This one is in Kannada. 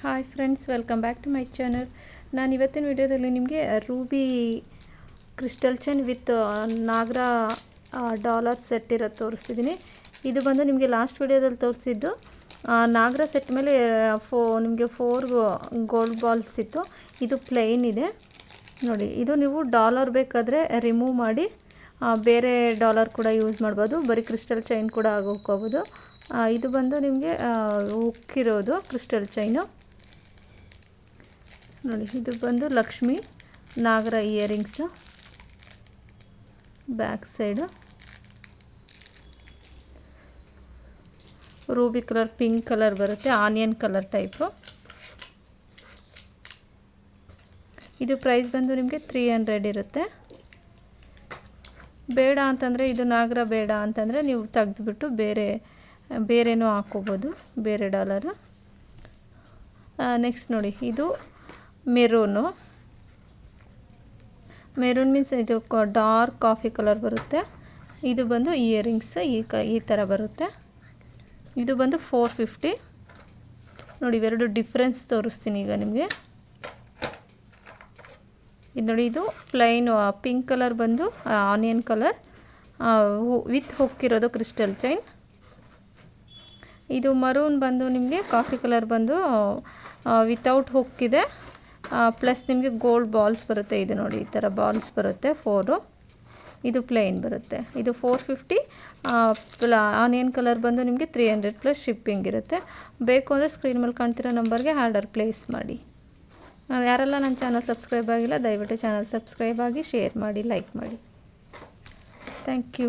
Hi friends welcome back to my channel ನಾನು ಇವತ್ತಿನ ವಿಡಿಯೋದಲ್ಲಿ ನಿಮಗೆ ರೂಬಿ ಕ್ರಿಸ್ಟಲ್ ಚೈನ್ ವಿತ್ ನಾಗರ ಡಾಲರ್ ಸೆಟ್ ಇರೋದು ತೋರಿಸ್ತಿದ್ದೀನಿ ಇದು ಬಂದು ನಿಮಗೆ ಲಾಸ್ಟ್ ವಿಡಿಯೋದಲ್ಲಿ ತೋರಿಸಿದ್ದು ನಾಗರ ಸೆಟ್ ಮೇಲೆ ಫೋ, ನಿಮಗೆ ಫೋರ್ ಗೋಲ್ಡ್ ಬಾಲ್ಸ್ ಇತ್ತು. ಇದು ಪ್ಲೈನ್ ಇದೆ. ನೋಡಿ, ಇದು ನೀವು ಡಾಲರ್ ಬೇಕಾದರೆ ರಿಮೂವ್ ಮಾಡಿ ಬೇರೆ ಡಾಲರ್ ಕೂಡ ಯೂಸ್ ಮಾಡ್ಬೋದು. ಬರೀ ಕ್ರಿಸ್ಟಲ್ ಚೈನ್ ಕೂಡ ಆಗೋಕ್ಕೋಬೋದು ಇದು ಬಂದು ನಿಮಗೆ ಉಕ್ಕಿರೋದು ಕ್ರಿಸ್ಟಲ್ ಚೈನು ನೋಡಿ, ಇದು ಬಂದು ಲಕ್ಷ್ಮಿ ನಾಗರ earrings back side. Ruby colour, pink colour ಬರುತ್ತೆ, ಆನಿಯನ್ ಕಲರ್ ಟೈಪು. ಇದು ಪ್ರೈಸ್ ಬಂದು ನಿಮಗೆ ತ್ರೀ ಹಂಡ್ರೆಡ್ ಇರುತ್ತೆ. ಬೇಡ ಅಂತಂದರೆ, ಇದು ನಾಗರ ಬೇಡ ಅಂತಂದರೆ ನೀವು ತೆಗೆದುಬಿಟ್ಟು ಬೇರೆ, ಬೇರೆನೂ ಹಾಕ್ಕೋಬೋದು, ಬೇರೆ ಡಾಲರು. ನೆಕ್ಸ್ಟ್ ನೋಡಿ, ಇದು ಮೆರೂನು. ಮೆರೂನ್ ಮೀನ್ಸ್ ಇದು ಡಾರ್ಕ್ ಕಾಫಿ ಕಲರ್ ಬರುತ್ತೆ. ಇದು ಬಂದು ಇಯರಿಂಗ್ಸ್ ಈ ಕ ಈ ಥರ ಬರುತ್ತೆ. ಇದು ಬಂದು ಫೋರ್ ಫಿಫ್ಟಿ ನೋಡಿ, ಇವೆರಡು ಡಿಫ್ರೆನ್ಸ್ ತೋರಿಸ್ತೀನಿ ಈಗ ನಿಮಗೆ. ಇದು ನೋಡಿ, ಇದು ಪ್ಲೈನ್ ಪಿಂಕ್ ಕಲರ್ ಬಂದು ಆನಿಯನ್ ಕಲರ್ ವಿತ್ ಹೊಕ್ಕಿರೋದು ಕ್ರಿಸ್ಟಲ್ ಚೈನ್ ಇದು ಮರೂನ್ ಬಂದು ನಿಮಗೆ ಕಾಫಿ ಕಲರ್ ಬಂದು ವಿತೌಟ್ ಹುಕ್ಕಿದೆ ಪ್ಲಸ್ ನಿಮಗೆ ಗೋಲ್ಡ್ ಬಾಲ್ಸ್ ಬರುತ್ತೆ. ಇದು ನೋಡಿ, ಈ ಥರ ಬಾಲ್ಸ್ ಬರುತ್ತೆ ಫೋರು ಇದು ಪ್ಲೇನ್ ಬರುತ್ತೆ. ಇದು ಫೋರ್ ಫಿಫ್ಟಿ ಆನಿಯನ್ ಕಲರ್ ಬಂದು ನಿಮಗೆ ತ್ರೀ ಹಂಡ್ರೆಡ್ ಪ್ಲಸ್ ಶಿಪ್ಪಿಂಗ್ ಇರುತ್ತೆ. ಬೇಕು ಅಂದರೆ ಸ್ಕ್ರೀನ್ ಮೇಲೆ ಕಾಣ್ತಿರೋ ನಂಬರ್ಗೆ ಆರ್ಡರ್ ಪ್ಲೇಸ್ ಮಾಡಿ. ಯಾರೆಲ್ಲ ನನ್ನ ಚಾನಲ್ ಸಬ್ಸ್ಕ್ರೈಬ್ ಆಗಿಲ್ಲ, ದಯವಿಟ್ಟು ಚಾನಲ್ ಸಬ್ಸ್ಕ್ರೈಬ್ ಆಗಿ ಶೇರ್ ಮಾಡಿ ಲೈಕ್ ಮಾಡಿ. Thank you